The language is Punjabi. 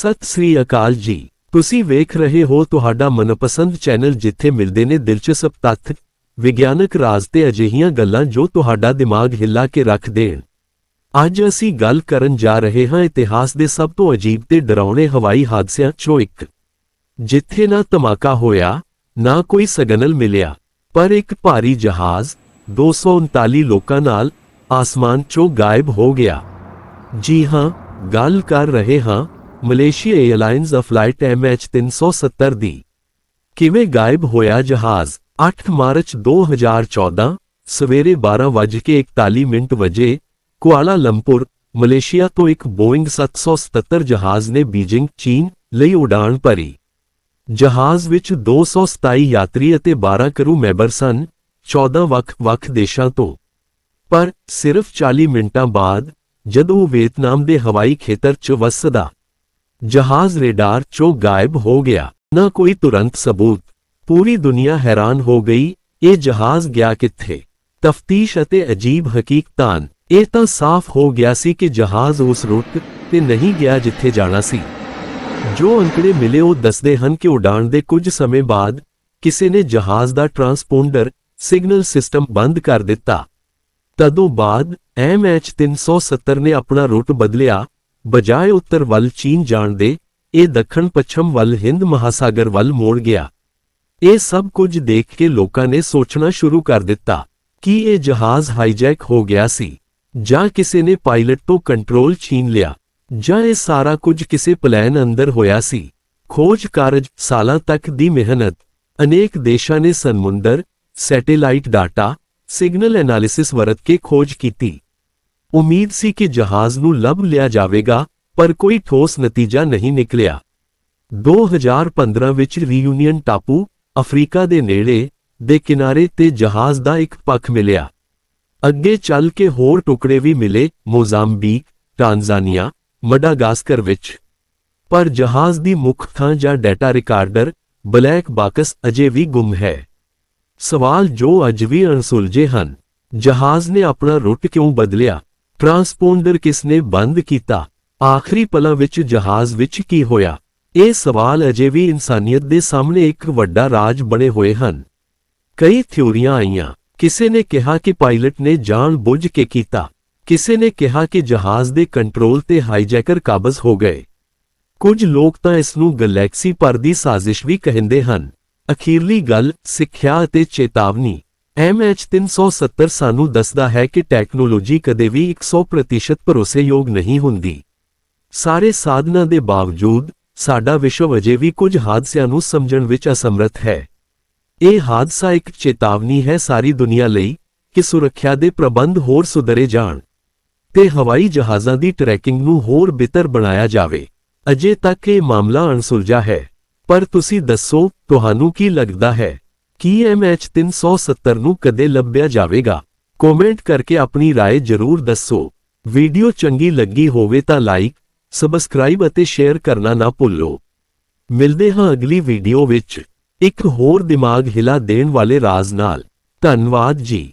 ਸਤਿ ਸ੍ਰੀ ਅਕਾਲ ਜੀ। ਤੁਸੀਂ ਵੇਖ ਰਹੇ ਹੋ ਤੁਹਾਡਾ ਮਨਪਸੰਦ ਚੈਨਲ ਜਿੱਥੇ ਮਿਲਦੇ ਨੇ ਦਿਲਚਸਪ ਤੱਥ, ਵਿਗਿਆਨਕ ਰਾਜ਼ ਤੇ ਅਜਿਹੀਆਂ ਗੱਲਾਂ ਜੋ ਤੁਹਾਡਾ ਦਿਮਾਗ ਹਿੱਲਾ ਕੇ ਰੱਖ ਦੇਣ। ਅੱਜ ਅਸੀਂ ਗੱਲ ਕਰਨ ਜਾ ਰਹੇ ਹਾਂ ਇਤਿਹਾਸ ਦੇ ਸਭ ਤੋਂ ਅਜੀਬ ਤੇ ਡਰਾਉਣੇ ਹਵਾਈ ਹਾਦਸਿਆਂ ਚੋਂ ਇੱਕ। ਜਿੱਥੇ ਨਾ ਧਮਾਕਾ ਹੋਇਆ, ਨਾ ਕੋਈ ਸਗਨਲ ਮਿਲਿਆ, ਪਰ ਇੱਕ ਭਾਰੀ ਜਹਾਜ਼ 239 ਲੋਕਾਂ ਨਾਲ ਆਸਮਾਨ 'ਚੋਂ ਗਾਇਬ ਹੋ ਗਿਆ। ਜੀ ਹਾਂ, ਗੱਲ ਕਰ ਰਹੇ ਹਾਂ ਮਲੇਸ਼ੀਆ 에ਅਰਲਾਈਨਜ਼ ਦਾ ਫਲਾਈਟ MH370 ਦੀ ਕਿਵੇਂ ਗਾਇਬ ਹੋਇਆ ਜਹਾਜ਼? 8 ਮਾਰਚ 2014 ਸਵੇਰੇ 12:41 ਮਿੰਟ ਵਜੇ ਕੁਆਲਾ ਲੰਪੁਰ, ਮਲੇਸ਼ੀਆ ਤੋਂ ਇੱਕ ਬੋਇੰਗ 777 ਜਹਾਜ਼ ਨੇ ਬੀਜਿੰਗ ਚੀਨ ਲਈ ਉਡਾਣ ਭਰੀ। ਜਹਾਜ਼ ਵਿੱਚ 227 ਯਾਤਰੀ ਅਤੇ 12 ਕਰੂ ਮੈਂਬਰ ਸਨ 14 ਵੱਖ-ਵੱਖ ਦੇਸ਼ਾਂ ਤੋਂ। ਪਰ ਸਿਰਫ 40 ਮਿੰਟਾਂ ਬਾਅਦ ਜਦੋਂ ਉਹ ਵੀਅਤਨਾਮ ਦੇ ਹਵਾਈ ਖੇਤਰ 'ਚ ਵਸਦਾ ਜਹਾਜ਼ ਰੇਡਾਰ 'ਚੋਂ ਗਾਇਬ ਹੋ ਗਿਆ। ਨਾ ਕੋਈ ਤੁਰੰਤ ਸਬੂਤ। ਪੂਰੀ ਦੁਨੀਆ ਹੈਰਾਨ ਹੋ ਗਈ, ਇਹ ਜਹਾਜ਼ ਗਿਆ ਕਿੱਥੇ? ਤਫਤੀਸ਼ ਅਤੇ ਅਜੀਬ ਹਕੀਕਤਾਂ ਇਹ ਤਾਂ ਸਾਫ਼ ਹੋ ਗਿਆ ਸੀ ਕਿ ਜਹਾਜ਼ ਉਸ ਰੂਟ ਤੇ ਨਹੀਂ ਗਿਆ ਜਿੱਥੇ ਜਾਣਾ ਸੀ। ਜੋ ਅੰਕੜੇ ਮਿਲੇ ਉਹ ਦੱਸਦੇ ਹਨ ਕਿ ਉਡਾਣ ਦੇ ਕੁਝ ਸਮੇਂ ਬਾਅਦ ਕਿਸੇ ਨੇ ਜਹਾਜ਼ ਦਾ ਟਰਾਂਸਪੌਂਡਰ, ਸਿਗਨਲ ਸਿਸਟਮ ਬੰਦ ਕਰ ਦਿੱਤਾ। ਤਦੋਂ ਬਾਅਦ MH370 ਨੇ ਆਪਣਾ ਰੂਟ ਬਦਲਿਆ ਬਜਾਏ ਉੱਤਰ ਵੱਲ ਚੀਨ ਜਾਣ ਦੇ, ਇਹ ਦੱਖਣ ਪੱਛਮ ਵੱਲ ਹਿੰਦ ਮਹਾਸਾਗਰ ਵੱਲ ਮੋੜ ਗਿਆ। ਇਹ ਸਭ ਕੁਝ ਦੇਖ ਕੇ ਲੋਕਾਂ ਨੇ ਸੋਚਣਾ ਸ਼ੁਰੂ ਕਰ ਦਿੱਤਾ ਕਿ ਇਹ ਜਹਾਜ਼ ਹਾਈਜੈਕ ਹੋ ਗਿਆ ਸੀ, ਜਾਂ ਕਿਸੇ ਨੇ ਪਾਇਲਟ ਤੋਂ ਕੰਟਰੋਲ ਛੀਨ ਲਿਆ, ਜਾਂ ਇਹ ਸਾਰਾ ਕੁਝ ਕਿਸੇ ਪਲਾਨ ਅੰਦਰ ਹੋਇਆ ਸੀ। ਖੋਜ ਕਾਰਜ ਸਾਲਾਂ ਤੱਕ ਦੀ ਮਿਹਨਤ, ਅਨੇਕ ਦੇਸ਼ਾਂ ਨੇ ਸਮੁੰਦਰ ਸੈਟੇਲਾਈਟ ਡਾਟਾ ਸਿਗਨਲ ਐਨਾਲਿਸਿਸ ਵਰਤ ਕੇ ਖੋਜ ਕੀਤੀ। ਉਮੀਦ ਸੀ ਕਿ ਜਹਾਜ਼ ਨੂੰ ਲੱਭ ਲਿਆ ਜਾਵੇਗਾ, ਪਰ ਕੋਈ ਠੋਸ ਨਤੀਜਾ ਨਹੀਂ ਨਿਕਲਿਆ। 2015 ਵਿੱਚ ਰੀਯੂਨੀਅਨ ਟਾਪੂ ਅਫਰੀਕਾ ਦੇ ਨੇੜੇ ਦੇ ਕਿਨਾਰੇ ਤੇ ਜਹਾਜ਼ ਦਾ ਇੱਕ ਪੱਖ ਮਿਲਿਆ। ਅੱਗੇ ਚੱਲ ਕੇ ਹੋਰ ਟੁਕੜੇ ਵੀ ਮਿਲੇ ਮੋਜ਼ਾਮਬੀਕ ਟਾਂਜ਼ਾਨੀਆ, ਮਡਾਗਾਸਕਰ ਵਿੱਚ। ਪਰ ਜਹਾਜ਼ ਦੀ ਮੁੱਖ ਥਾਂ ਜਾਂ ਡਾਟਾ ਰਿਕਾਰਡਰ, ਬਲੈਕ ਬਾਕਸ ਅਜੇ ਵੀ ਗੁੰਮ ਹੈ। ਸਵਾਲ ਜੋ ਅੱਜ ਵੀ ਅਣਸੁਲਝੇ ਹਨ, ਜਹਾਜ਼ ਨੇ ਆਪਣਾ ਰੂਟ ਕਿਉਂ ਬਦਲਿਆ? ਟਰਾਂਸਪੋਂਡਰ ਕਿਸ ਨੇ ਬੰਦ ਕੀਤਾ? ਆਖਰੀ ਪਲਾਂ ਵਿੱਚ ਜਹਾਜ਼ ਵਿੱਚ ਕੀ ਹੋਇਆ? ਇਹ ਸਵਾਲ ਅਜੇ ਵੀ ਇਨਸਾਨੀਅਤ ਦੇ ਸਾਹਮਣੇ ਇੱਕ ਵੱਡਾ ਰਾਜ ਬਣੇ ਹੋਏ ਹਨ। ਕਈ ਥਿਉਰੀਆਂ ਆਈਆਂ। ਕਿਸੇ ਨੇ ਕਿਹਾ ਕਿ ਪਾਇਲਟ ਨੇ ਜਾਣ ਬੁੱਝ ਕੇ ਕੀਤਾ। ਕਿਸੇ ਨੇ ਕਿਹਾ ਕਿ ਜਹਾਜ਼ ਦੇ ਕੰਟਰੋਲ ਤੇ ਹਾਈਜੈਕਰ ਕਾਬਜ਼ ਹੋ ਗਏ। ਕੁਝ ਲੋਕ ਤਾਂ ਇਸ ਨੂੰ ਗੈਲੈਕਸੀ ਪਰ ਦੀ ਸਾਜ਼ਿਸ਼ ਵੀ ਕਹਿੰਦੇ ਹਨ। ਅਖੀਰਲੀ ਗੱਲ ਸਿੱਖਿਆ ਅਤੇ ਚੇਤਾਵਨੀ। MH370 ਸਾਨੂੰ ਦੱਸਦਾ ਹੈ ਕਿ ਟੈਕਨੋਲੋਜੀ ਕਦੇ ਵੀ 100% ਭਰੋਸੇਯੋਗ ਨਹੀਂ ਹੁੰਦੀ। ਸਾਰੇ ਸਾਧਨਾਂ ਦੇ ਬਾਵਜੂਦ, ਸਾਡਾ ਵਿਸ਼ਵ ਅਜੇ ਵੀ ਕੁਝ ਹਾਦਸਿਆਂ ਨੂੰ ਸਮਝਣ ਵਿੱਚ ਅਸਮਰੱਥ ਹੈ। ਇਹ ਹਾਦਸਾ ਇੱਕ ਚੇਤਾਵਨੀ ਹੈ ਸਾਰੀ ਦੁਨੀਆ ਲਈ ਕਿ ਸੁਰੱਖਿਆ ਦੇ ਪ੍ਰਬੰਧ ਹੋਰ ਸੁਧਰੇ ਜਾਣ ਤੇ ਹਵਾਈ ਜਹਾਜ਼ਾਂ ਦੀ ਟਰੈਕਿੰਗ ਨੂੰ ਹੋਰ ਬਿਹਤਰ ਬਣਾਇਆ ਜਾਵੇ। ਅਜੇ ਤੱਕ ਇਹ ਮਾਮਲਾ ਅਣਸੁਲਝਾ ਹੈ। ਪਰ ਤੁਸੀਂ ਦੱਸੋ, ਤੁਹਾਨੂੰ ਕੀ ਲੱਗਦਾ ਹੈ? ਕੀ MH370 ਨੂੰ ਕਦੇ ਲੱਭਿਆ ਜਾਵੇਗਾ ਕਮੈਂਟ ਕਰਕੇ ਆਪਣੀ رائے ਜ਼ਰੂਰ ਦੱਸੋ ਵੀਡੀਓ ਚੰਗੀ ਲੱਗੀ ਹੋਵੇ ਤਾਂ ਲਾਈਕ ਸਬਸਕ੍ਰਾਈਬ ਅਤੇ ਸ਼ੇਅਰ ਕਰਨਾ ਨਾ ਭੁੱਲੋ ਮਿਲਦੇ ਹਾਂ ਅਗਲੀ ਵੀਡੀਓ ਵਿੱਚ ਇੱਕ ਹੋਰ ਦਿਮਾਗ ਹਿਲਾ ਦੇਣ ਵਾਲੇ ਰਾਜ਼ ਨਾਲ ਧੰਨਵਾਦ ਜੀ